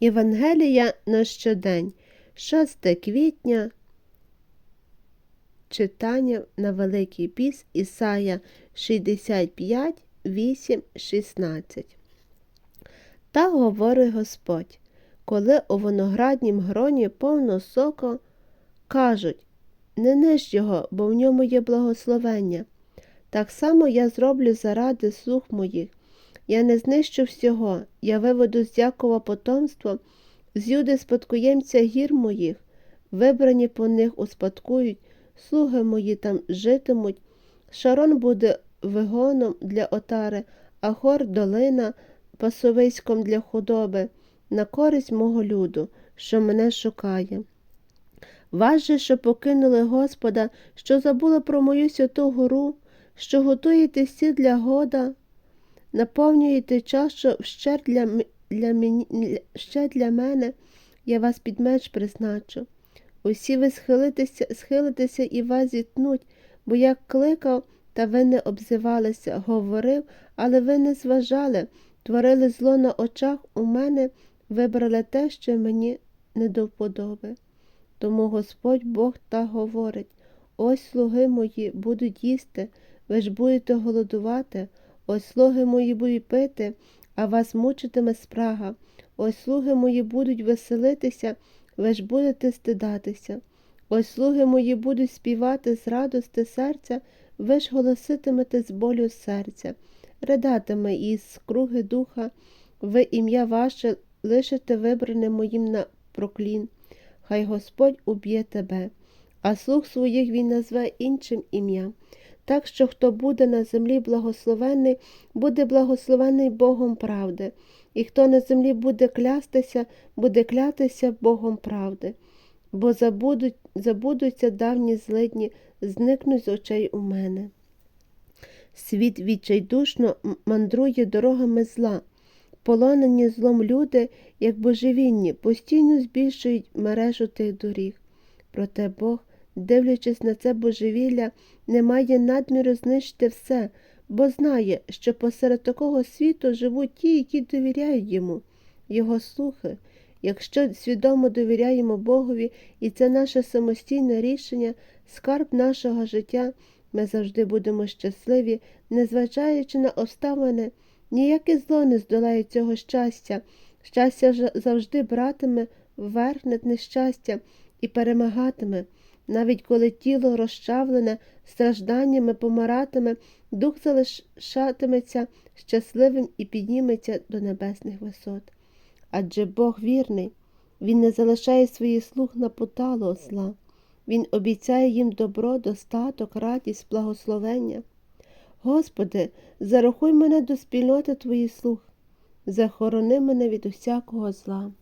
Євангелія на щодень, 6 квітня, читання на Великий Піс Ісая 65, 8, 16. Та говорить Господь, коли у винограднім гроні повно соко, кажуть, не ниж його, бо в ньому є благословення. Так само я зроблю заради слух моїх. Я не знищу всього, я виведу з Якова потомство, з Юди спадкоємця гір моїх, вибрані по них успадкують, слуги мої там житимуть. Шарон буде вигоном для отари, а хор долина пасовиськом для худоби, на користь мого люду, що мене шукає. Вас же, що покинули Господа, що забули про мою святу гору, що готуєте сі для года, наповнюєте чашу ще для, для, мені, ще для мене, я вас під меч призначу. Усі ви схилитеся, схилитеся і вас зітнуть, бо я кликав, та ви не обзивалися, говорив, але ви не зважали, творили зло на очах у мене, вибрали те, що мені не до вподоби. Тому Господь Бог та говорить ось слуги мої будуть їсти, ви ж будете голодувати, ось слуги мої будуть пити, а вас мучитиме спрага. Ось слуги мої будуть веселитися, ви ж будете стидатися. Ось слуги мої будуть співати з радости серця, ви ж голоситимете з болю серця, ридатиме із скруги духа, ви ім'я ваше лишите вибране моїм на проклін. Хай Господь уб'є тебе, а слуг своїх він назве іншим ім'ям. Так що хто буде на землі благословений, буде благословений Богом правди, і хто на землі буде клястися, буде клятися Богом правди. Бо забудуть, забудуться давні злидні, зникнуть з очей у мене. Світ відчайдушно мандрує дорогами зла. Полонені злом люди, як божевільні, постійно збільшують мережу тих доріг. Проте Бог, дивлячись на це божевілля, не має надміру знищити все, бо знає, що посеред такого світу живуть ті, які довіряють йому, його слухи. Якщо свідомо довіряємо Богові, і це наше самостійне рішення, скарб нашого життя, ми завжди будемо щасливі, незважаючи на обставини. Ніяке зло не здолає цього щастя. Щастя завжди братиме верх над нещастя і перемагатиме. Навіть коли тіло розчавлене стражданнями помиратиме, дух залишатиметься щасливим і підніметься до небесних висот. Адже Бог вірний, Він не залишає своїх слуг на поталу зла. Він обіцяє їм добро, достаток, радість, благословення. Господи, зарахуй мене до спільноти Твоїх слуг, захорони мене від усякого зла.